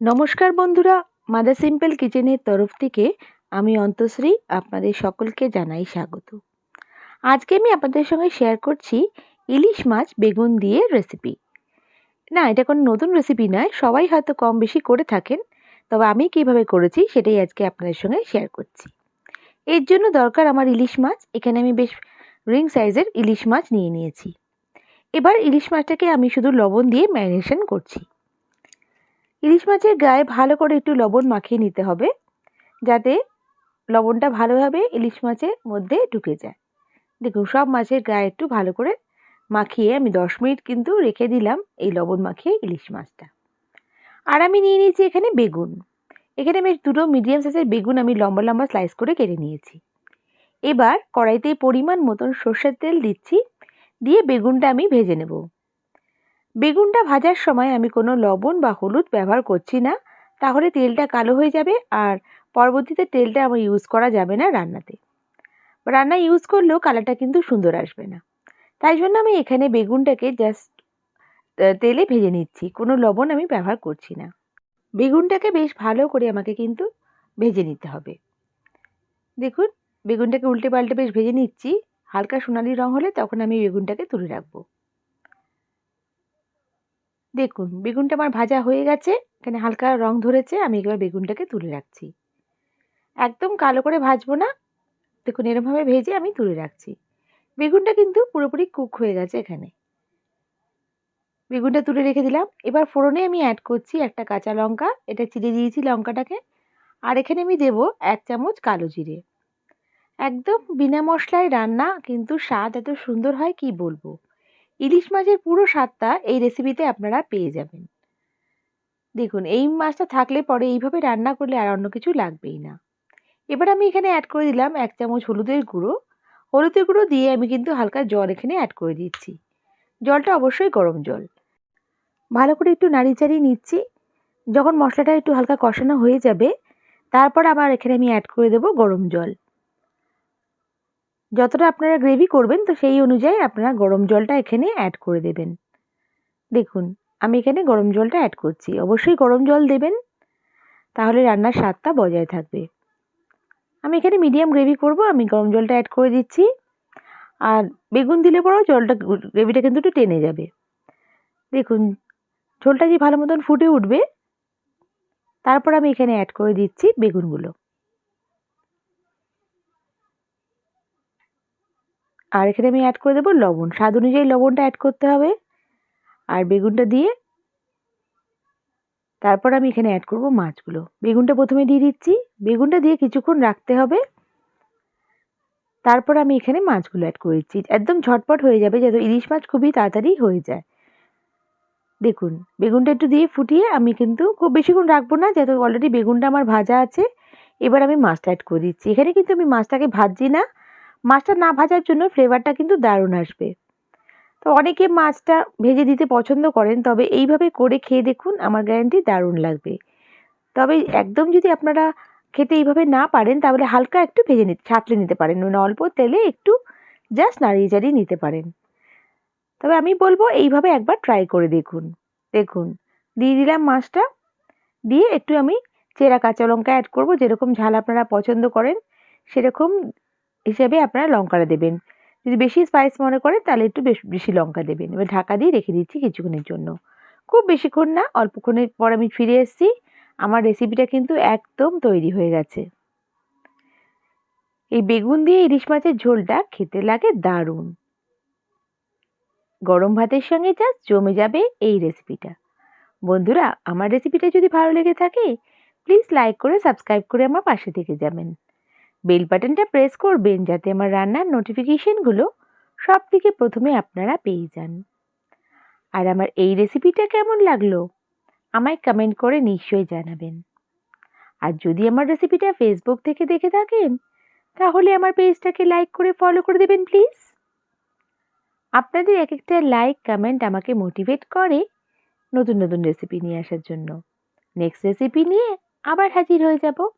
নমস্কার বন্ধুরা, mother simple কিচেনের তরফ থেকে আমি অন্তশ্রী আপনাদের সকলকে জানাই স্বাগত। আজকে আমি আপনাদের সঙ্গে শেয়ার করছি ইলিশ মাছ বেগুন দিয়ে রেসিপি না, এটা কোনো নতুন রেসিপি নয়, সবাই হয়তো কম বেশি করে থাকেন, তবে আমি কীভাবে করেছি সেটাই আজকে আপনাদের সঙ্গে শেয়ার করছি। এর জন্য দরকার আমার ইলিশ মাছ, এখানে আমি বেশ রিং সাইজের ইলিশ মাছ নিয়ে নিয়েছি। এবার ইলিশ মাছটাকে আমি শুধু লবণ দিয়ে ম্যারিনেশন করছি। ইলিশ মাছের গায়ে ভালো করে একটু লবণ মাখিয়ে নিতে হবে, যাতে লবণটা ভালোভাবে ইলিশ মাছের মধ্যে ঢুকে যায়। দেখুন, সব মাছের গায়ে একটু ভালো করে মাখিয়ে আমি দশ মিনিট কিন্তু রেখে দিলাম এই লবণ মাখিয়ে ইলিশ মাছটা। আর আমি নিয়ে নিয়েছি এখানে বেগুন। এখানে আমি দুটো মিডিয়াম সাইজের বেগুন আমি লম্বা লম্বা স্লাইস করে কেটে নিয়েছি। এবার কড়াইতে পরিমাণ মতন সর্ষের তেল দিচ্ছি, দিয়ে বেগুনটা আমি ভেজে নেব। বেগুনটা ভাজার সময় আমি কোনো লবণ বা হলুদ ব্যবহার করছি না। তাহলে তেলটা কালো হয়ে যাবে আর পরবর্তীতে তেলটা আমার ইউজ করা যাবে না রান্নাতে। রান্না ইউজ করলেও কালারটা কিন্তু সুন্দর আসবে না। তাই জন্য আমি এখানে বেগুনটাকে জাস্ট তেলে ভেজে নিচ্ছি। কোনো লবণ আমি ব্যবহার করছি না। বেগুনটাকে বেশ ভালো করে আমাকে কিন্তু ভেজে নিতে হবে। দেখুন, বেগুনটাকে উল্টে পাল্টে বেশ ভেজে নিচ্ছি। হালকা সোনালি রং হলে তখন আমি বেগুনটাকে তুলে রাখব। দেখুন, বেগুনটা আমার ভাজা হয়ে গেছে, এখানে হালকা রং ধরেছে, আমি এবার বেগুনটাকে তুলে রাখছি। একদম কালো করে ভাজবো না, দেখুন এরমভাবে ভেজে আমি তুলে রাখছি। বেগুনটা কিন্তু পুরোপুরি কুক হয়ে গেছে এখানে। বেগুনটা তুলে রেখে দিলাম। এবার ফোড়নে আমি অ্যাড করছি একটা কাঁচা লঙ্কা, এটা চিড়ে দিয়েছি লঙ্কাটাকে, আর এখানে আমি দেব এক চামচ কালো জিরে। একদম বিনা মশলায় রান্না, কিন্তু স্বাদ এত সুন্দর হয় কি বলব? ইলিশ মাছের পুরো স্বাদটা এই রেসিপিতে আপনারা পেয়ে যাবেন। দেখুন, এই মাছটা থাকলে পরে এইভাবে রান্না করলে আর অন্য কিছু লাগবেই না। এবার আমি এখানে অ্যাড করে দিলাম এক চামচ হলুদের গুঁড়ো। হলুদের গুঁড়ো দিয়ে আমি কিন্তু হালকা জল এখানে অ্যাড করে দিচ্ছি। জলটা অবশ্যই গরম জল। ভালো করে একটু নাড়ি চাড়িয়ে নিচ্ছি। যখন মশলাটা একটু হালকা কষানো হয়ে যাবে, তারপর আবার এখানে আমি অ্যাড করে দেবো গরম জল। যতটা আপনারা গ্রেভি করবেন, তো সেই অনুযায়ী আপনারা গরম জলটা এখানে অ্যাড করে দেবেন। দেখুন, আমি এখানে গরম জলটা অ্যাড করছি। অবশ্যই গরম জল দেবেন, তাহলে রান্নার স্বাদটা বজায় থাকবে। আমি এখানে মিডিয়াম গ্রেভি করব, আমি গরম জলটা অ্যাড করে দিচ্ছি। আর বেগুন দিলে পরেও জলটা গ্রেভিটা কিন্তু একটু টেনে যাবে। দেখুন, ঝোলটা যে ভালো মতন ফুটে উঠবে? তারপর আমি এখানে অ্যাড করে দিচ্ছি বেগুনগুলো। আর এখানে আমি অ্যাড করে দেবো লবণ। স্বাদ অনুযায়ী লবণটা অ্যাড করতে হবে। আর বেগুনটা দিয়ে তারপর আমি এখানে অ্যাড করব মাছগুলো। বেগুনটা প্রথমে দিয়ে দিচ্ছি। বেগুনটা দিয়ে কিছুক্ষণ রাখতে হবে। তারপর আমি এখানে মাছগুলো অ্যাড করে দিচ্ছি। একদম ঝটপট হয়ে যাবে যাতে ইলিশ মাছ খুবই তাড়াতাড়ি হয়ে যায়। দেখুন, বেগুনটা একটু দিয়ে ফুটিয়ে আমি কিন্তু খুব বেশিক্ষণ রাখব না যেহেতু অলরেডি বেগুনটা আমার ভাজা আছে। এবার আমি মাছটা অ্যাড করে দিচ্ছি। এখানে কিন্তু আমি মাছটাকে ভাজছি না। মাছটা না ভাজার জন্য ফ্লেভারটা কিন্তু দারুণ আসবে। তো অনেকে মাছটা ভেজে দিতে পছন্দ করেন, তবে এইভাবে করে খেয়ে দেখুন আমার গ্যারান্টি দারুণ লাগবে। তবে একদম যদি আপনারা খেতে এইভাবে না পারেন, তাহলে হালকা একটু ভেজে নিতে ছাতলে নিতে পারেন। মানে অল্প তেলে একটু জাস্ট নাড়িয়ে চাড়িয়ে নিতে পারেন। তবে আমি বলব এইভাবে একবার ট্রাই করে দেখুন। দেখুন, দিয়ে দিলাম মাছটা। দিয়ে একটু আমি চেরা কাঁচা লঙ্কা অ্যাড করব, যেরকম ঝাল আপনারা পছন্দ করেন, সেরকম হিসেবে আপনারা লঙ্কাটা দেবেন। যদি বেশি স্পাইস মনে করেন তাহলে একটু বেশ লঙ্কা দেবেন। এবার ঢাকা দিয়ে রেখে দিচ্ছি কিছুক্ষণের জন্য। খুব বেশিক্ষণ না অল্পক্ষণের পর আমি ফিরে এসেছি। আমার রেসিপিটা কিন্তু একদম তৈরি হয়ে গেছে। এই বেগুন দিয়ে ইলিশ মাছের ঝোলটা খেতে লাগে দারুণ। গরম ভাতের সঙ্গে যা জমে যাবে এই রেসিপিটা বন্ধুরা, আমার রেসিপিটা যদি ভালো লেগে থাকে প্লিজ লাইক করে সাবস্ক্রাইব করে আমার পাশে থেকে যাবেন। বেল বাটনটা প্রেস করবেন যাতে আমার রান্নার নোটিফিকেশনগুলো সব থেকে প্রথমে আপনারা পেয়ে যান। আর আমার এই রেসিপিটা কেমন লাগল? আমায় কমেন্ট করে নিশ্চয়ই জানাবেন। আর যদি আমার রেসিপিটা ফেসবুক থেকে দেখে থাকেন, তাহলে আমার পেজটাকে লাইক করে ফলো করে দেবেন প্লিজ আপনাদের এক একটা লাইক কমেন্ট আমাকে মোটিভেট করে নতুন নতুন রেসিপি নিয়ে আসার জন্য। নেক্সট রেসিপি নিয়ে আবার হাজির হয়ে যাব।